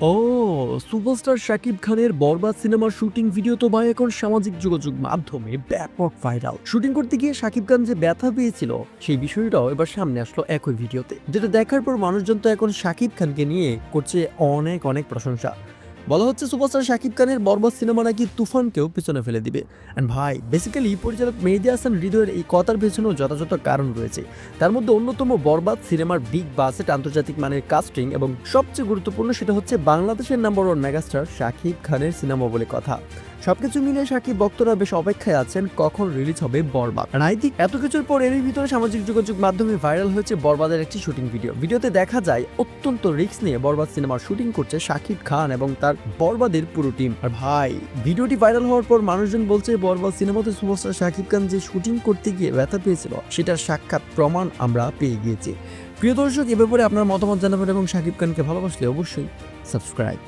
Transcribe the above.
ও, superstar Shakib খানের বরবাদ সিনেমার shooting video তো ভাই এখন সামাজিক যোগাযোগ মাধ্যমে ব্যাপক ভাইরাল শুটিং করতে গিয়ে শাকিব খান যে ব্যথা পেয়েছিল, সেই বিষয়টাও এবার সামনে আসলো একই ভিডিওতে, যেটা দেখার পর মানুষজন তো এখন শাকিব খানকে নিয়ে করছে অনেক অনেক প্রশংসা। বলা হচ্ছে সুপারস্টার শাকিব খানের বরবাদ সিনেমা নাকি তুফানকেও পিছনে ফেলে দিবে। অ্যান্ড ভাই বেসিক্যালি পরিচালক মেহেদি হাসান হৃদয়ের এই কথার পেছনেও যথাযথ কারণ রয়েছে। তার মধ্যে অন্যতম বরবাদ সিনেমার বিগ বাজেট আন্তর্জাতিক মানের কাস্টিং এবং সবচেয়ে গুরুত্বপূর্ণ সেটা হচ্ছে বাংলাদেশের নাম্বার ওয়ান মেগাস্টার শাকিব খানের সিনেমা বলে কথা। সবকিছু মিলে শাকিব ভক্তরা বেশ অপেক্ষায় আছেন, কখন রিলিজ হবে বরবাদ। আই এত কিছুর পর এর ভিতরে সামাজিক যোগাযোগ মাধ্যমে ভাইরাল হয়েছে বরবাদের একটি শুটিং ভিডিও ভিডিওতে দেখা যায়, অত্যন্ত রিস্ক নিয়ে বরবাদ সিনেমার শুটিং করছে শাকিব খান এবং তার বরবাদের পুরো টিম আর ভাই, ভিডিওটি ভাইরাল হওয়ার পর মানুষজন বলছে বরবাদ সিনেমাতে সুপারস্টার শাকিব খান যে শুটিং করতে গিয়ে ব্যথা পেয়েছিল, সেটার সাক্ষাৎ প্রমাণ আমরা পেয়ে গিয়েছি। প্রিয় দর্শক, এ ব্যাপারে আপনার মতামত জানাবেন এবং শাকিব খানকে ভালোবাসলে অবশ্যই সাবস্ক্রাইব